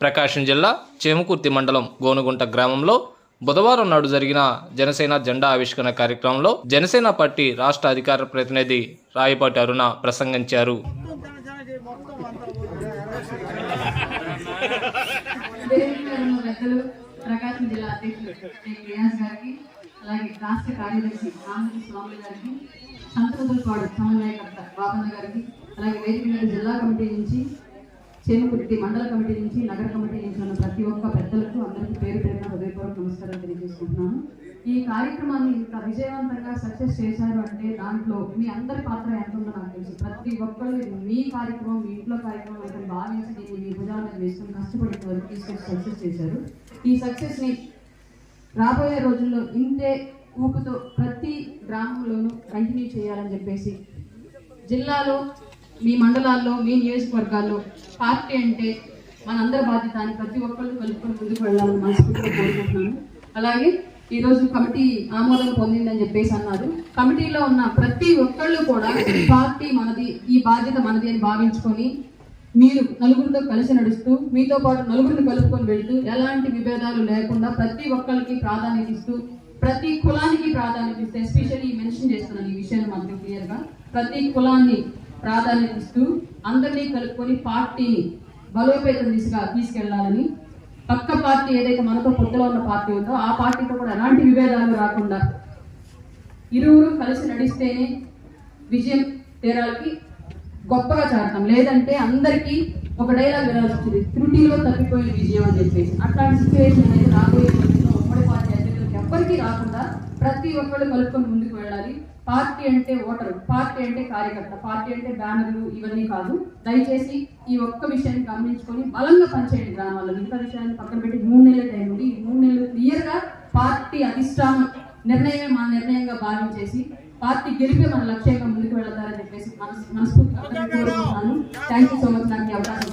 ప్రకాశం జిల్లా చేమకుర్తి మండలం గోనుగుంట గ్రామంలో బుధవారం నాడు జరిగిన జనసేన జెండా ఆవిష్కరణ కార్యక్రమంలో జనసేన పార్టీ రాష్ట్ర అధికార ప్రతినిధి రాయపాటి అరుణ ప్రసంగించారు. వేదికలో ఉన్న ప్రకాశం జిల్లా అధ్యక్షులు గారికి అలాగే రాష్ట్ర కార్యదర్శి స్వామి గారికి సంతపదులపాడు సమన్వయకర్త బాబన్న గారికి అలాగే వేదిక జిల్లా కమిటీ నుంచి చేమకుర్తి మండల కమిటీ నుంచి నగర కమిటీ నుంచి ఉన్న ప్రతి ఒక్క పెద్దలకు అందరికీ పేరు పేరున హృదయపూర్వక నమస్కారం తెలియజేసుకుంటున్నాను. ఈ కార్యక్రమాన్ని ఇంత విజయవంతంగా సక్సెస్ చేశారు అంటే దాంట్లో మీ అందరి పాత్ర ఎంత ఉందో నాకు తెలుసు. ప్రతి ఒక్కళ్ళు మీ కార్యక్రమం మీ ఇంట్లో కార్యక్రమం అంటే భావించి దీన్ని మీ భుజాల మీద వేసుకుని కష్టపడి వరకు తీసుకొచ్చి సక్సెస్ చేశారు. ఈ సక్సెస్ని రాబోయే రోజుల్లో ఇంతే ఊపుతో ప్రతి గ్రామంలోనూ కంటిన్యూ చేయాలని చెప్పేసి జిల్లాలో మీ మండలాల్లో మీ నియోజకవర్గాల్లో పార్టీ అంటే మనందరి బాధ్యత అని ప్రతి ఒక్కళ్ళు కలుపుకొని ముందుకు వెళ్ళాలని మనస్ఫూర్తిగా కోరుకుంటున్నాను. అలాగే ఈరోజు కమిటీ ఆమోదం పొందిందని చెప్పేసి అన్నారు. కమిటీలో ఉన్న ప్రతి ఒక్కళ్ళు కూడా పార్టీ మనది ఈ బాధ్యత మనది అని భావించుకొని మీరు నలుగురితో కలిసి నడుస్తూ మీతో పాటు నలుగురిని కలుపుకొని వెళ్తూ ఎలాంటి విభేదాలు లేకుండా ప్రతి ఒక్కరికి ప్రాధాన్యత ఇస్తూ ప్రతి కులానికి ప్రాధాన్యత ఇస్తే ఎస్పెషల్లీ మెన్షన్ చేస్తున్నాను ఈ విషయాన్ని మాత్రం క్లియర్గా ప్రతి కులాన్ని ప్రాధాన్యత ఇస్తూ అందరినీ కలుపుకొని పార్టీని బలోపేతం దిశగా తీసుకెళ్ళాలని పక్క పార్టీ ఏదైతే మనతో పొత్తులో ఉన్న పార్టీ ఉందో ఆ పార్టీతో కూడా ఎలాంటి విభేదాలు రాకుండా ఇరువురు కలిసి నడిస్తేనే విజయం తీరాలకి గొప్పగా చేరతాం. లేదంటే అందరికీ ఒక డైలాగ్ వినాల్సి వచ్చింది. త్రుటిలో తప్పిపోయిన విజయం అని చెప్పేసి. అట్లాంటి సిచ్యువేషన్ అనేది రాబోయే ఉమ్మడి పార్టీ అధ్యక్షులకు ఎవ్వరికీ రాకుండా ప్రతి ఒక్కళ్ళు కలుపుకొని ముందుకు వెళ్ళాలి. పార్టీ అంటే ఓటరు పార్టీ అంటే కార్యకర్త పార్టీ అంటే బ్యానర్లు ఇవన్నీ కాదు. దయచేసి ఈ ఒక్క విషయాన్ని గమనించుకొని బలంగా పనిచేయండి గ్రామాల్లో. మిగతా విషయాన్ని పక్కన పెట్టి మూడు నెలల టైం ఉంది. ఈ మూడు నెలలు క్లియర్గా పార్టీ అధిష్టానం నిర్ణయమే మన నిర్ణయంగా భావించేసి పార్టీ గెలిపే మన లక్ష్యంగా ముందుకు వెళ్తారని చెప్పేసి మనసు మనస్ఫూర్తి థ్యాంక్ యూ సో మచ్ నాకు అవకాశం